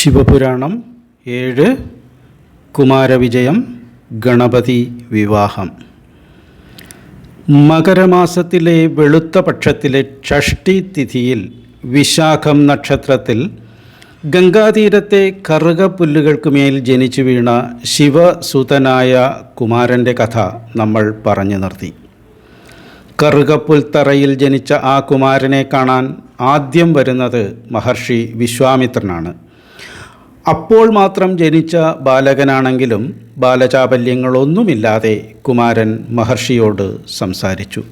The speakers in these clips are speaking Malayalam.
ശിവപുരാണം ഏഴ് കുമാരവിജയം ഗണപതി വിവാഹം. മകരമാസത്തിലെ വെളുത്ത പക്ഷത്തിലെ ഷഷ്ടി തിഥിയിൽ വിശാഖം നക്ഷത്രത്തിൽ ഗംഗാതീരത്തെ കറുകപ്പുല്ലുകൾക്കുമേൽ ജനിച്ചു വീണ ശിവസുതനായ കുമാരന്റെ കഥ നമ്മൾ പറഞ്ഞു നിർത്തി. കറുകപ്പുൽത്തറയിൽ ജനിച്ച ആ കുമാരനെ കാണാൻ ആദ്യം വരുന്നത് മഹർഷി വിശ്വാമിത്രനാണ്. അപ്പോൾ മാത്രം ജനിച്ച ബാലകനാണെങ്കിലും ബാലചാപല്യങ്ങളൊന്നുമില്ലാതെ കുമാരൻ മഹർഷിയോട് സംസാരിച്ചു.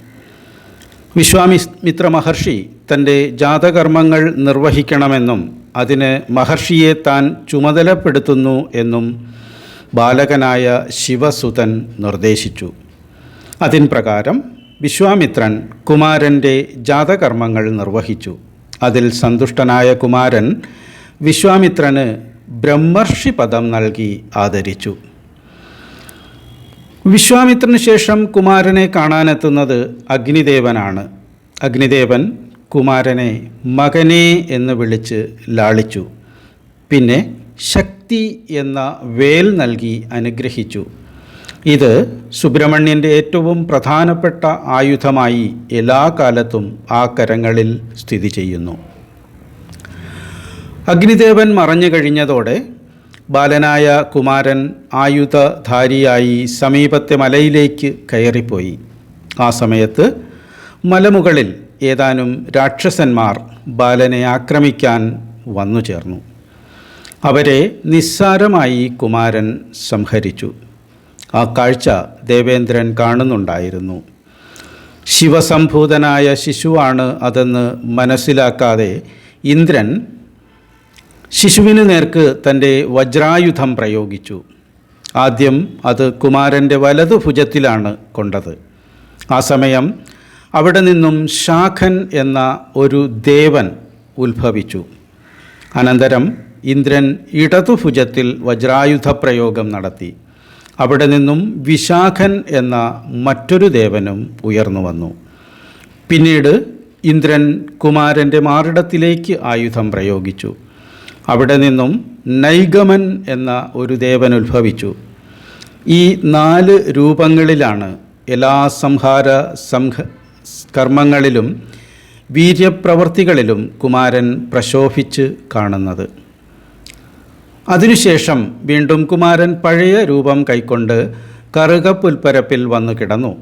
വിശ്വാമിത്ര മഹർഷി തന്റെ ജാതകർമ്മങ്ങൾ നിർവഹിക്കണമെന്നും അതിന് മഹർഷിയെ താൻ ചുമതലപ്പെടുത്തുന്നു എന്നും ബാലകനായ ശിവസുതൻ നിർദ്ദേശിച്ചു. അതിൻ പ്രകാരം വിശ്വാമിത്രൻ കുമാരന്റെ ജാതകർമ്മങ്ങൾ നിർവഹിച്ചു. അതിൽ സന്തുഷ്ടനായ കുമാരൻ വിശ്വാമിത്രന് ബ്രഹ്മർഷി പദം നൽകി ആദരിച്ചു. വിശ്വാമിത്രന് ശേഷം കുമാരനെ കാണാനെത്തുന്നത് അഗ്നിദേവനാണ്. അഗ്നിദേവൻ കുമാരനെ മകനെ എന്ന് വിളിച്ച് ലാളിച്ചു. പിന്നെ ശക്തി എന്ന വേൽ നൽകി അനുഗ്രഹിച്ചു. ഇത് സുബ്രഹ്മണ്യന്റെ ഏറ്റവും പ്രധാനപ്പെട്ട ആയുധമായി എല്ലാ കാലത്തും ആ കരങ്ങളിൽ സ്ഥിതി ചെയ്യുന്നു. അഗ്നിദേവൻ മറഞ്ഞു കഴിഞ്ഞതോടെ ബാലനായ കുമാരൻ ആയുധധാരിയായി സമീപത്തെ മലയിലേക്ക് കയറിപ്പോയി. ആ സമയത്ത് മലമുകളിൽ ഏതാനും രാക്ഷസന്മാർ ബാലനെ ആക്രമിക്കാൻ വന്നു ചേർന്നു. അവരെ നിസ്സാരമായി കുമാരൻ സംഹരിച്ചു. ആ കാഴ്ച ദേവേന്ദ്രൻ കാണുന്നുണ്ടായിരുന്നു. ശിവസംഭൂതനായ ശിശുവാണ് അതെന്ന് മനസ്സിലാക്കാതെ ഇന്ദ്രൻ ശിശുവിന് നേർക്ക് തന്റെ വജ്രായുധം പ്രയോഗിച്ചു. ആദ്യം അത് കുമാരന്റെ വലതു ഭുജത്തിലാണ് കൊണ്ടത്. ആ സമയം അവിടെ നിന്നും ശാഖൻ എന്ന ഒരു ദേവൻ ഉത്ഭവിച്ചു. അനന്തരം ഇന്ദ്രൻ ഇടതു ഇടതുഭുജത്തിൽ വജ്രായുധ പ്രയോഗം നടത്തി. അവിടെ നിന്നും വിശാഖൻ എന്ന മറ്റൊരു ദേവനും ഉയർന്നു വന്നു. പിന്നീട് ഇന്ദ്രൻ കുമാരന്റെ മാറിടത്തിലേക്ക് ആയുധം പ്രയോഗിച്ചു. അവിടെ നിന്നും നൈഗമൻ എന്ന ഒരു ദേവൻ ഉത്ഭവിച്ചു. ഈ നാല് രൂപങ്ങളിലാണ് എല്ലാ സംഹാര സംഘ കർമ്മങ്ങളിലും വീര്യപ്രവർത്തികളിലും കുമാരൻ പ്രശോഭിച്ച് കാണുന്നത്. അതിനുശേഷം വീണ്ടും കുമാരൻ പഴയ രൂപം കൈക്കൊണ്ട് കറുകപ്പുൽപ്പരപ്പിൽ വന്നു കിടന്നു.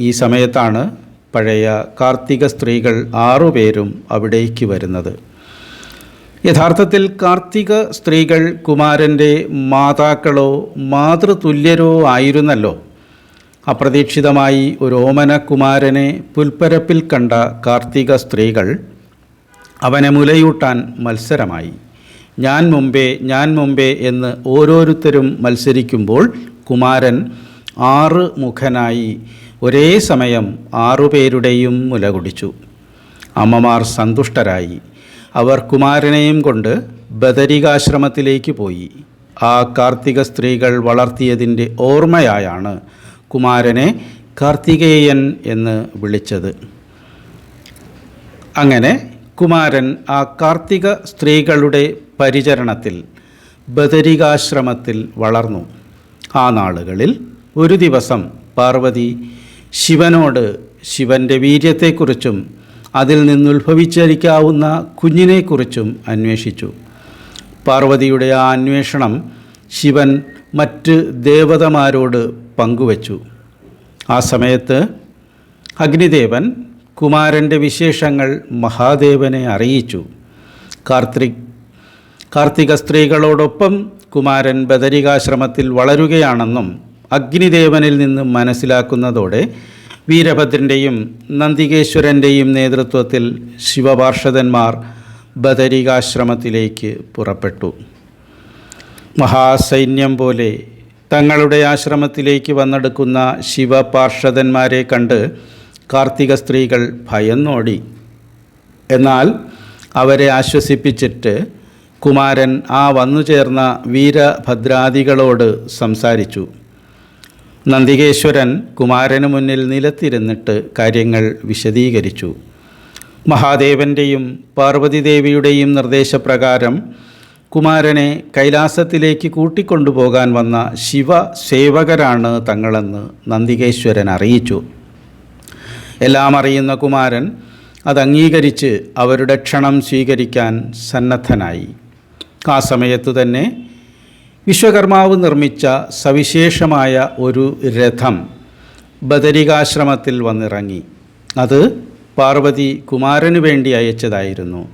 ഈ സമയത്താണ് പഴയ കാർത്തിക സ്ത്രീകൾ ആറുപേരും അവിടേക്ക് വരുന്നത്. യഥാർത്ഥത്തിൽ കാർത്തിക സ്ത്രീകൾ കുമാരന്റെ മാതാക്കളോ മാതൃതുല്യരോ ആയിരുന്നല്ലോ. അപ്രതീക്ഷിതമായി ഒരു ഓമന കുമാരനെ പുൽപ്പരപ്പിൽ കണ്ട കാർത്തിക സ്ത്രീകൾ അവനെ മുലയൂട്ടാൻ മത്സരമായി. ഞാൻ മുമ്പേ ഞാൻ മുമ്പേ എന്ന് ഓരോരുത്തരും മത്സരിക്കുമ്പോൾ കുമാരൻ ആറ് മുഖനായി ഒരേ സമയം ആറുപേരുടെയും മുല കുടിച്ചു. അമ്മമാർ സന്തുഷ്ടരായി. അവർ കുമാരനെയും കൊണ്ട് ബദരികാശ്രമത്തിലേക്ക് പോയി. ആ കാർത്തിക സ്ത്രീകൾ വളർത്തിയതിന്റെ ഓർമ്മയായാണ് കുമാരനെ കാർത്തികേയൻ എന്ന് വിളിച്ചത്. അങ്ങനെ കുമാരൻ ആ കാർത്തിക സ്ത്രീകളുടെ പരിചരണത്തിൽ ബദരികാശ്രമത്തിൽ വളർന്നു. ആ നാളുകളിൽ ഒരു ദിവസം പാർവതി ശിവനോട് ശിവന്റെ വീര്യത്തെക്കുറിച്ചും അതിൽ നിന്നുത്ഭവിച്ചിരിക്കാവുന്ന കുഞ്ഞിനെക്കുറിച്ചും അന്വേഷിച്ചു. പാർവതിയുടെ ആ അന്വേഷണം ശിവൻ മറ്റ് ദേവതമാരോട് പങ്കുവച്ചു. ആ സമയത്ത് അഗ്നിദേവൻ കുമാരന്റെ വിശേഷങ്ങൾ മഹാദേവനെ അറിയിച്ചു. കാർത്തിക് കാർത്തിക സ്ത്രീകളോടൊപ്പം കുമാരൻ ബദരികാശ്രമത്തിൽ വളരുകയാണെന്നും അഗ്നിദേവനിൽ നിന്ന് മനസ്സിലാക്കുന്നതോടെ വീരഭദ്രന്റെയും നന്ദികേശ്വരന്റെയും നേതൃത്വത്തിൽ ശിവപാർഷദന്മാർ ബദരികാശ്രമത്തിലേക്ക് പുറപ്പെട്ടു. മഹാസൈന്യം പോലെ തങ്ങളുടെ ആശ്രമത്തിലേക്ക് വന്നെടുക്കുന്ന ശിവപാർഷദന്മാരെ കണ്ട് കാർത്തിക സ്ത്രീകൾ ഭയന്നോടി. എന്നാൽ അവരെ ആശ്വസിപ്പിച്ചിട്ട് കുമാരൻ ആ വന്നു ചേർന്ന വീരഭദ്രാദികളോട് സംസാരിച്ചു. നന്ദികേശ്വരൻ കുമാരന് മുന്നിൽ നിലത്തിരുന്നിട്ട് കാര്യങ്ങൾ വിശദീകരിച്ചു. മഹാദേവന്റെയും പാർവതിദേവിയുടെയും നിർദ്ദേശപ്രകാരം കുമാരനെ കൈലാസത്തിലേക്ക് കൂട്ടിക്കൊണ്ടുപോകാൻ വന്ന ശിവ സേവകരാണ് തങ്ങളെന്ന് നന്ദികേശ്വരൻ അറിയിച്ചു. എല്ലാം അറിയുന്ന കുമാരൻ അത് അംഗീകരിച്ച് അവരുടെ ക്ഷണം സ്വീകരിക്കാൻ സന്നദ്ധനായി. ആ സമയത്തു തന്നെ വിശ്വകർമാവ് നിർമ്മിച്ച സവിശേഷമായ ഒരു രഥം ബദരികാശ്രമത്തിൽ വന്നിറങ്ങി. അത് പാർവതി കുമാരന് വേണ്ടി അയച്ചതായിരുന്നു.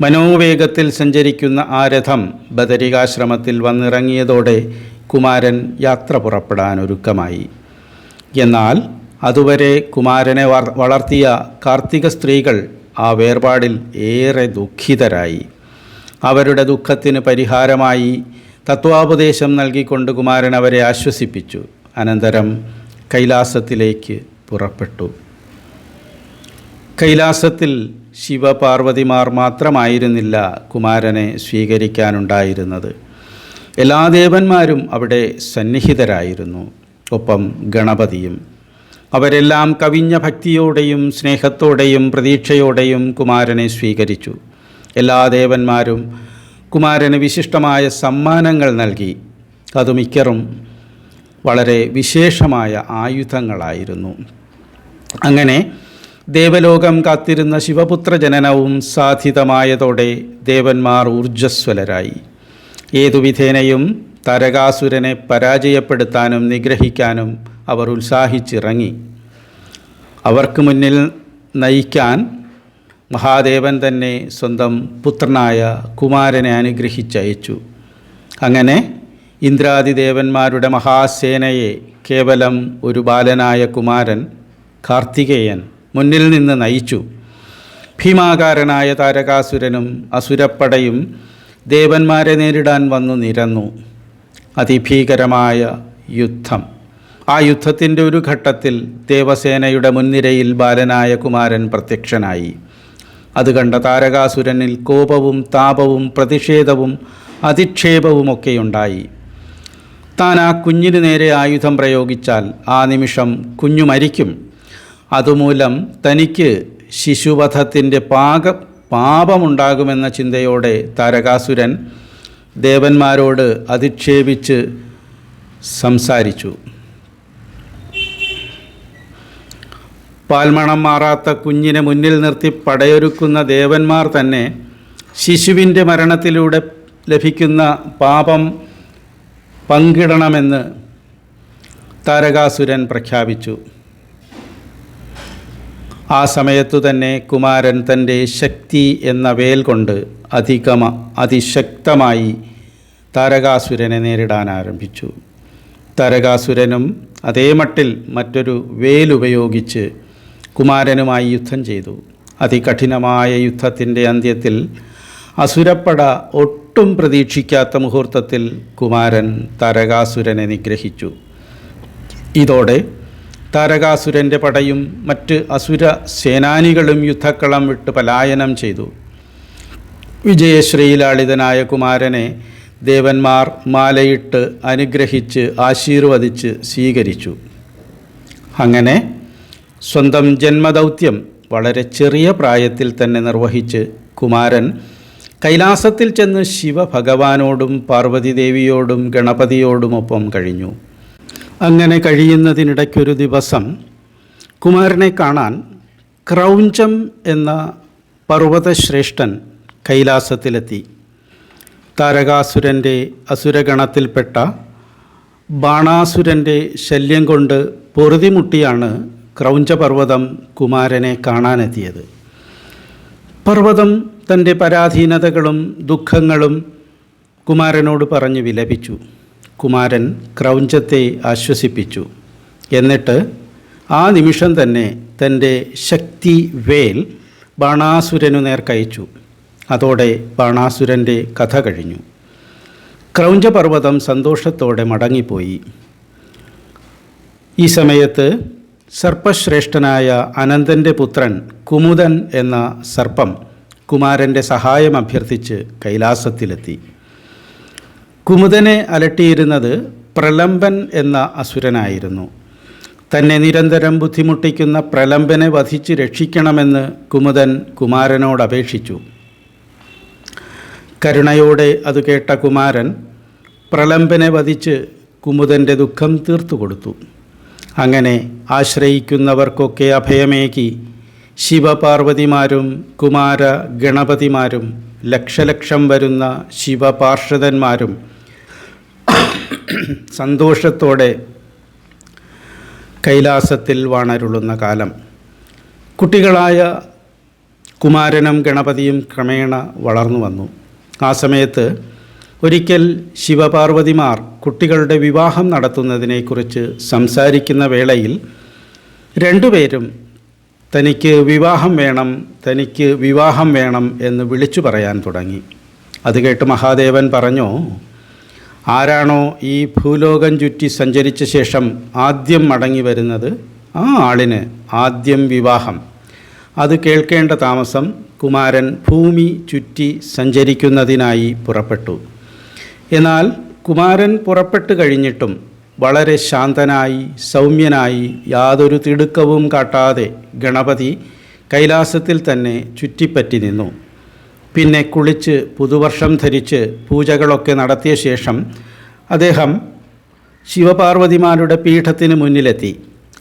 മനോവേഗത്തിൽ സഞ്ചരിക്കുന്ന ആ രഥം ബദരികാശ്രമത്തിൽ വന്നിറങ്ങിയതോടെ കുമാരൻ യാത്ര പുറപ്പെടാൻ ഒരുക്കമായി. എന്നാൽ അതുവരെ കുമാരനെ വളർത്തിയ കാർത്തിക സ്ത്രീകൾ ആ വേർപാടിൽ ഏറെ ദുഃഖിതരായി. അവരുടെ ദുഃഖത്തിന് പരിഹാരമായി തത്വാപദേശം നൽകിക്കൊണ്ട് കുമാരൻ അവരെ ആശ്വസിപ്പിച്ചു. അനന്തരം കൈലാസത്തിലേക്ക് പുറപ്പെട്ടു. കൈലാസത്തിൽ ശിവപാർവതിമാർ മാത്രമായിരുന്നില്ല കുമാരനെ സ്വീകരിക്കാനുണ്ടായിരുന്നത്. എല്ലാ ദേവന്മാരും അവിടെ സന്നിഹിതരായിരുന്നു ഒപ്പം ഗണപതിയും. അവരെല്ലാം കവിഞ്ഞ ഭക്തിയോടെയും സ്നേഹത്തോടെയും പ്രതീക്ഷയോടെയും കുമാരനെ സ്വീകരിച്ചു. എല്ലാ ദേവന്മാരും കുമാരന് വിശിഷ്ടമായ സമ്മാനങ്ങൾ നൽകി. അത് മിക്കറും വളരെ വിശേഷമായ ആയുധങ്ങളായിരുന്നു. അങ്ങനെ ദേവലോകം കാത്തിരുന്ന ശിവപുത്ര ജനനവും സാധിതമായതോടെ ദേവന്മാർ ഊർജസ്വലരായി. ഏതുവിധേനയും തരകാസുരനെ പരാജയപ്പെടുത്താനും നിഗ്രഹിക്കാനും അവർ ഉത്സാഹിച്ചിറങ്ങി. അവർക്ക് മുന്നിൽ നയിക്കാൻ മഹാദേവൻ തന്നെ സ്വന്തം പുത്രനായ കുമാരനെ അനുഗ്രഹിച്ചയച്ചു. അങ്ങനെ ഇന്ദ്രാദിദേവന്മാരുടെ മഹാസേനയെ കേവലം ഒരു ബാലനായ കുമാരൻ കാർത്തികേയൻ മുന്നിൽ നിന്ന് നയിച്ചു. ഭീമാകാരനായ താരകാസുരനും അസുരപ്പടയും ദേവന്മാരെ നേരിടാൻ വന്നു നിരന്നു. അതിഭീകരമായ യുദ്ധം. ആ യുദ്ധത്തിന്റെ ഒരു ഘട്ടത്തിൽ ദേവസേനയുടെ മുൻനിരയിൽ ബാലനായ കുമാരൻ പ്രത്യക്ഷനായി. അത് കണ്ട താരകാസുരനിൽ കോപവും താപവും പ്രതിഷേധവും അധിക്ഷേപവുമൊക്കെയുണ്ടായി. താൻ ആ കുഞ്ഞിനു നേരെ ആയുധം പ്രയോഗിച്ചാൽ ആ നിമിഷം കുഞ്ഞു മരിക്കും. അതുമൂലം തനിക്ക് ശിശുവധത്തിന്റെ പാക പാപമുണ്ടാകുമെന്ന ചിന്തയോടെ താരകാസുരൻ ദേവന്മാരോട് അധിക്ഷേപിച്ച് സംസാരിച്ചു. പാൽമണം മാറാത്ത കുഞ്ഞിനെ മുന്നിൽ നിർത്തി പടയൊരുക്കുന്ന ദേവന്മാർ തന്നെ ശിശുവിന്റെ മരണത്തിലൂടെ ലഭിക്കുന്ന പാപം പങ്കിടണമെന്ന് താരകാസുരൻ പ്രഖ്യാപിച്ചു. ആ സമയത്തു തന്നെ കുമാരൻ തന്റെ ശക്തി എന്ന വേൽ കൊണ്ട് അധികമ അതിശക്തമായി താരകാസുരനെ നേരിടാൻ ആരംഭിച്ചു. താരകാസുരനും അതേ മട്ടിൽ മറ്റൊരു വേലുപയോഗിച്ച് കുമാരനുമായി യുദ്ധം ചെയ്തു. അതികഠിനമായ യുദ്ധത്തിന്റെ അന്ത്യത്തിൽ അസുരപ്പട ഒട്ടും പ്രതീക്ഷിക്കാത്ത മുഹൂർത്തത്തിൽ കുമാരൻ താരകാസുരനെ നിഗ്രഹിച്ചു. ഇതോടെ താരകാസുരന്റെ പടയും മറ്റ് അസുര സേനാനികളും യുദ്ധക്കളം വിട്ട് പലായനം ചെയ്തു. വിജയശ്രീലാളിതനായ കുമാരനെ ദേവന്മാർ മാലയിട്ട് അനുഗ്രഹിച്ച് ആശീർവദിച്ച് സ്വീകരിച്ചു. അങ്ങനെ സ്വന്തം ജന്മദൗത്യം വളരെ ചെറിയ പ്രായത്തിൽ തന്നെ നിർവഹിച്ച് കുമാരൻ കൈലാസത്തിൽ ചെന്ന് ശിവഭഗവാനോടും പാർവതീദേവിയോടും ഗണപതിയോടുമൊപ്പം കഴിഞ്ഞു. അങ്ങനെ കഴിയുന്നതിനിടയ്ക്കൊരു ദിവസം കുമാരനെ കാണാൻ ക്രൗഞ്ചം എന്ന പർവതശ്രേഷ്ഠൻ കൈലാസത്തിലെത്തി. താരകാസുരന്റെ അസുരഗണത്തിൽപ്പെട്ട ബാണാസുരന്റെ ശല്യം കൊണ്ട് പൊറുതിമുട്ടിയാണ് ക്രൗഞ്ചപർവതം കുമാരനെ കാണാനെത്തിയത്. പർവതം തന്റെ പരാധീനതകളും ദുഃഖങ്ങളും കുമാരനോട് പറഞ്ഞ് വിലപിച്ചു. കുമാരൻ ക്രൗഞ്ചത്തെ ആശ്വസിപ്പിച്ചു. എന്നിട്ട് ആ നിമിഷം തന്നെ തന്റെ ശക്തി വേൽ ബാണാസുരനു നേർക്കയച്ചു അതോടെ ബാണാസുരന്റെ കഥ കഴിഞ്ഞു. ക്രൗഞ്ചപർവതം സന്തോഷത്തോടെ മടങ്ങിപ്പോയി. ഈ സമയത്ത് സർപ്പശ്രേഷ്ഠനായ അനന്തന്റെ പുത്രൻ കുമുദൻ എന്ന സർപ്പം കുമാരന്റെ സഹായം അഭ്യർത്ഥിച്ച് കൈലാസത്തിലെത്തി. കുമുദനെ അലട്ടിയിരുന്നത് പ്രലംബൻ എന്ന അസുരനായിരുന്നു. തന്നെ നിരന്തരം ബുദ്ധിമുട്ടിക്കുന്ന പ്രലംബനെ വധിച്ച് രക്ഷിക്കണമെന്ന് കുമുദൻ കുമാരനോട് അപേക്ഷിച്ചു. കരുണയോടെ അത് കേട്ട കുമാരൻ പ്രലംബനെ വധിച്ച് കുമുദന്റെ ദുഃഖം തീർത്തു കൊടുത്തു അങ്ങനെ ആശ്രയിക്കുന്നവർക്കൊക്കെ അഭയമേകി ശിവപാർവതിമാരും കുമാര ഗണപതിമാരും ലക്ഷലക്ഷം വരുന്ന ശിവപാർഷദന്മാരും സന്തോഷത്തോടെ കൈലാസത്തിൽ വാണരുളുന്ന കാലം. കുട്ടികളായ കുമാരനും ഗണപതിയും ക്രമേണ വളർന്നു വന്നു. ആ സമയത്ത് ഒരിക്കൽ ശിവപാർവതിമാർ കുട്ടികളുടെ വിവാഹം നടത്തുന്നതിനെക്കുറിച്ച് സംസാരിക്കുന്ന വേളയിൽ രണ്ടുപേരും തനിക്ക് വിവാഹം വേണം തനിക്ക് വിവാഹം വേണം എന്ന് വിളിച്ചു പറയാൻ തുടങ്ങി. അത് കേട്ട് മഹാദേവൻ പറഞ്ഞു ആരാണോ ഈ ഭൂലോകം ചുറ്റി സഞ്ചരിച്ച ശേഷം ആദ്യം മടങ്ങി വരുന്നത് ആ ആളിന് ആദ്യം വിവാഹം. അത് കേൾക്കേണ്ട താമസം കുമാരൻ ഭൂമി ചുറ്റി സഞ്ചരിക്കുന്നതിനായി പുറപ്പെട്ടു. എന്നാൽ കുമാരൻ പുറപ്പെട്ടു കഴിഞ്ഞിട്ടും വളരെ ശാന്തനായി സൗമ്യനായി യാതൊരു തിടുക്കവും കാട്ടാതെ ഗണപതി കൈലാസത്തിൽ തന്നെ ചുറ്റിപ്പറ്റി നിന്നു. പിന്നെ കുളിച്ച് പുതുവർഷം ധരിച്ച് പൂജകളൊക്കെ നടത്തിയ ശേഷം അദ്ദേഹം ശിവപാർവതിമാരുടെ പീഠത്തിന് മുന്നിലെത്തി.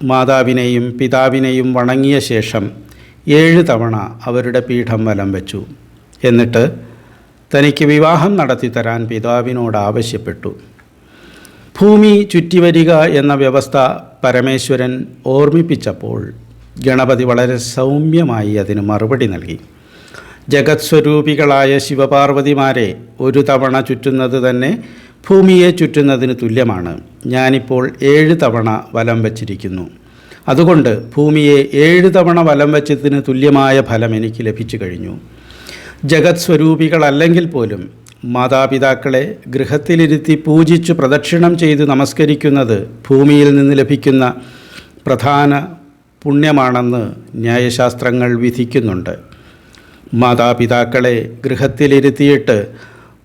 മാതാവിനെയും പിതാവിനെയും വണങ്ങിയ ശേഷം ഏഴ് തവണ അവരുടെ പീഠം വലം വെച്ചു. എന്നിട്ട് തനിക്ക് വിവാഹം നടത്തിത്തരാൻ പിതാവിനോട് ആവശ്യപ്പെട്ടു. ഭൂമി ചുറ്റിവരിക എന്ന വ്യവസ്ഥ പരമേശ്വരൻ ഓർമ്മിപ്പിച്ചപ്പോൾ ഗണപതി വളരെ സൗമ്യമായി അതിന് മറുപടി നൽകി. ജഗത്സ്വരൂപികളായ ശിവപാർവതിമാരെ ഒരു തവണ ചുറ്റുന്നത് തന്നെ ഭൂമിയെ ചുറ്റുന്നതിന് തുല്യമാണ്. ഞാനിപ്പോൾ ഏഴ് തവണ വലം വച്ചിരിക്കുന്നു. അതുകൊണ്ട് ഭൂമിയെ ഏഴ് തവണ വലം വച്ചതിന് തുല്യമായ ഫലം എനിക്ക് ലഭിച്ചു കഴിഞ്ഞു. ജഗത് സ്വരൂപികളല്ലെങ്കിൽ പോലും മാതാപിതാക്കളെ ഗൃഹത്തിലിരുത്തി പൂജിച്ചു പ്രദക്ഷിണം ചെയ്ത് നമസ്കരിക്കുന്നത് ഭൂമിയിൽ നിന്ന് ലഭിക്കുന്ന പ്രധാന പുണ്യമാണെന്ന് ന്യായശാസ്ത്രങ്ങൾ വിധിക്കുന്നുണ്ട്. മാതാപിതാക്കളെ ഗൃഹത്തിലിരുത്തിയിട്ട്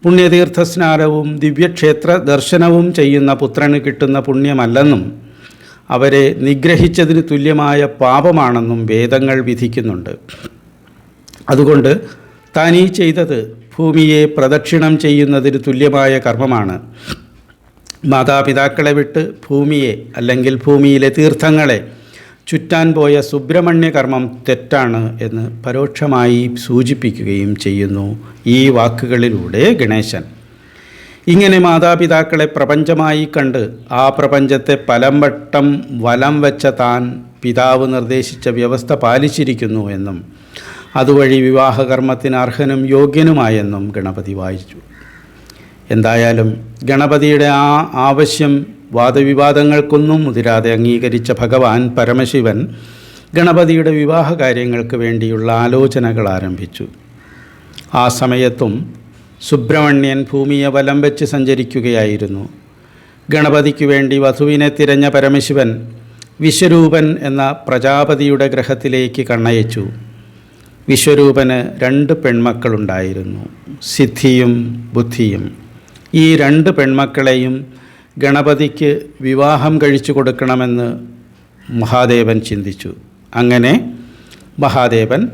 പുണ്യതീർത്ഥ സ്നാനവും ദിവ്യക്ഷേത്ര ദർശനവും ചെയ്യുന്ന പുത്രന് കിട്ടുന്ന പുണ്യമല്ലെന്നും അവരെ നിഗ്രഹിച്ചതിന് തുല്യമായ പാപമാണെന്നും വേദങ്ങൾ വിധിക്കുന്നുണ്ട്. അതുകൊണ്ട് ഈ ചെയ്തത് ഭൂമിയെ പ്രദക്ഷിണം ചെയ്യുന്നതിന് തുല്യമായ കർമ്മമാണ്. മാതാപിതാക്കളെ വിട്ട് ഭൂമിയെ അല്ലെങ്കിൽ ഭൂമിയിലെ തീർത്ഥങ്ങളെ ചുറ്റാൻ പോയ സുബ്രഹ്മണ്യ കർമ്മം തെറ്റാണ് എന്ന് പരോക്ഷമായി സൂചിപ്പിക്കുകയും ചെയ്യുന്നു ഈ വാക്കുകളിലൂടെ ഗണേശൻ. ഇങ്ങനെ മാതാപിതാക്കളെ പ്രപഞ്ചമായി കണ്ട് ആ പ്രപഞ്ചത്തെ പലംവട്ടം വലം വെച്ച താൻ പിതാവ് നിർദ്ദേശിച്ച വ്യവസ്ഥ പാലിച്ചിരിക്കുന്നു എന്നും അതുവഴി വിവാഹകർമ്മത്തിന് അർഹനും യോഗ്യനുമായെന്നും ഗണപതി വായിച്ചു. എന്തായാലും ഗണപതിയുടെ ആ ആവശ്യം വാദവിവാദങ്ങൾക്കൊന്നും മുതിരാതെ അംഗീകരിച്ച ഭഗവാൻ പരമശിവൻ ഗണപതിയുടെ വിവാഹ കാര്യങ്ങൾക്ക് വേണ്ടിയുള്ള ആലോചനകൾ ആരംഭിച്ചു. ആ സമയത്തും സുബ്രഹ്മണ്യൻ ഭൂമിയെ വലം വെച്ച് സഞ്ചരിക്കുകയായിരുന്നു. ഗണപതിക്ക് വേണ്ടി വധുവിനെ തിരഞ്ഞ പരമശിവൻ വിശ്വരൂപൻ എന്ന പ്രജാപതിയുടെ ഗ്രഹത്തിലേക്ക് കണ്ണയച്ചു. വിശ്വരൂപന് രണ്ട് പെൺമക്കളുണ്ടായിരുന്നു. സിദ്ധിയും ബുദ്ധിയും. ഈ രണ്ട് പെൺമക്കളെയും ഗണപതിക്ക് വിവാഹം കഴിച്ചു കൊടുക്കണമെന്ന് മഹാദേവൻ ചിന്തിച്ചു. അങ്ങനെ മഹാദേവൻ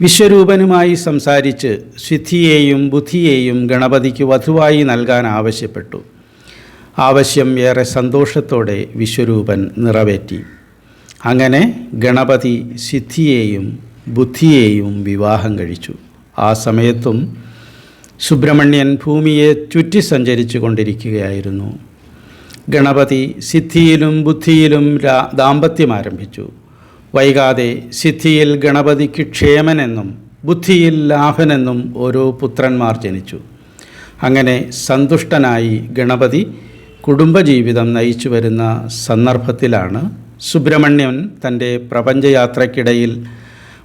വിശ്വരൂപനുമായി സംസാരിച്ച് സിദ്ധിയെയും ബുദ്ധിയെയും ഗണപതിക്ക് വധുവായി നൽകാൻ ആവശ്യപ്പെട്ടു. ആവശ്യം ഏറെ സന്തോഷത്തോടെ വിശ്വരൂപൻ നിറവേറ്റി. അങ്ങനെ ഗണപതി സിദ്ധിയെയും ബുദ്ധിയെയും വിവാഹം കഴിച്ചു. ആ സമയത്തും സുബ്രഹ്മണ്യൻ ഭൂമിയെ ചുറ്റി സഞ്ചരിച്ചു കൊണ്ടിരിക്കുകയായിരുന്നു. ഗണപതി സിദ്ധിയിലും ബുദ്ധിയിലും ദാമ്പത്യം ആരംഭിച്ചു. വൈകാതെ സിദ്ധിയിൽ ഗണപതിക്ക് ക്ഷേമനെന്നും ബുദ്ധിയിൽ ലാഭനെന്നും ഓരോ പുത്രന്മാർ ജനിച്ചു. അങ്ങനെ സന്തുഷ്ടനായി ഗണപതി കുടുംബജീവിതം നയിച്ചു വരുന്ന സന്ദർഭത്തിലാണ് സുബ്രഹ്മണ്യൻ തന്റെ പ്രപഞ്ചയാത്രയ്ക്കിടയിൽ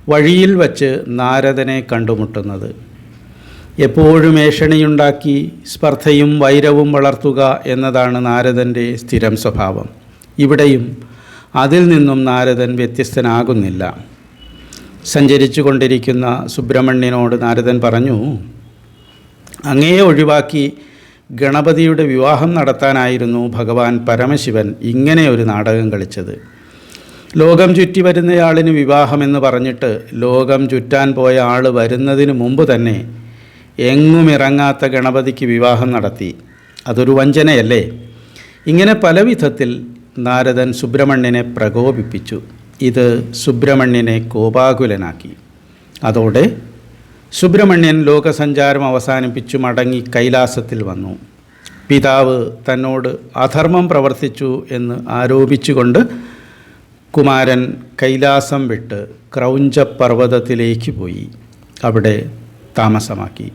വഴിയിൽ വച്ച് നാരദനെ കണ്ടുമുട്ടുന്നത്. എപ്പോഴും ഏഷണിയുണ്ടാക്കി സ്പർദ്ധയും വൈരവും വളർത്തുക എന്നതാണ് നാരദന്റെ സ്ഥിരം സ്വഭാവം. ഇവിടെയും അതിൽ നിന്നും നാരദൻ വ്യത്യസ്തനാകുന്നില്ല. സഞ്ചരിച്ചു കൊണ്ടിരിക്കുന്ന സുബ്രഹ്മണ്യനോട് നാരദൻ പറഞ്ഞു അങ്ങയെ ഒഴിവാക്കി ഗണപതിയുടെ വിവാഹം നടത്താനായിരുന്നു ഭഗവാൻ പരമശിവൻ ഇങ്ങനെ ഒരു നാടകം കളിച്ചത്. ലോകം ചുറ്റി വരുന്നയാളിന് വിവാഹമെന്ന് പറഞ്ഞിട്ട് ലോകം ചുറ്റാൻ പോയ ആൾ വരുന്നതിന് മുമ്പ് തന്നെ എങ്ങും ഇറങ്ങാത്ത ഗണപതിക്ക് വിവാഹം നടത്തി. അതൊരു വഞ്ചനയല്ലേ? ഇങ്ങനെ പല വിധത്തിൽ നാരദൻ സുബ്രഹ്മണ്യനെ പ്രകോപിപ്പിച്ചു. ഇത് സുബ്രഹ്മണ്യനെ കോപാകുലനാക്കി. അതോടെ സുബ്രഹ്മണ്യൻ ലോകസഞ്ചാരം അവസാനിപ്പിച്ചു മടങ്ങി കൈലാസത്തിൽ വന്നു. പിതാവ് തന്നോട് അധർമ്മം പ്രവർത്തിച്ചു എന്ന് ആരോപിച്ചുകൊണ്ട് കുമാരൻ കൈലാസം വിട്ട് ക്രൗഞ്ചപർവതത്തിലേക്ക് പോയി. അവിടെ താമസമാക്കി.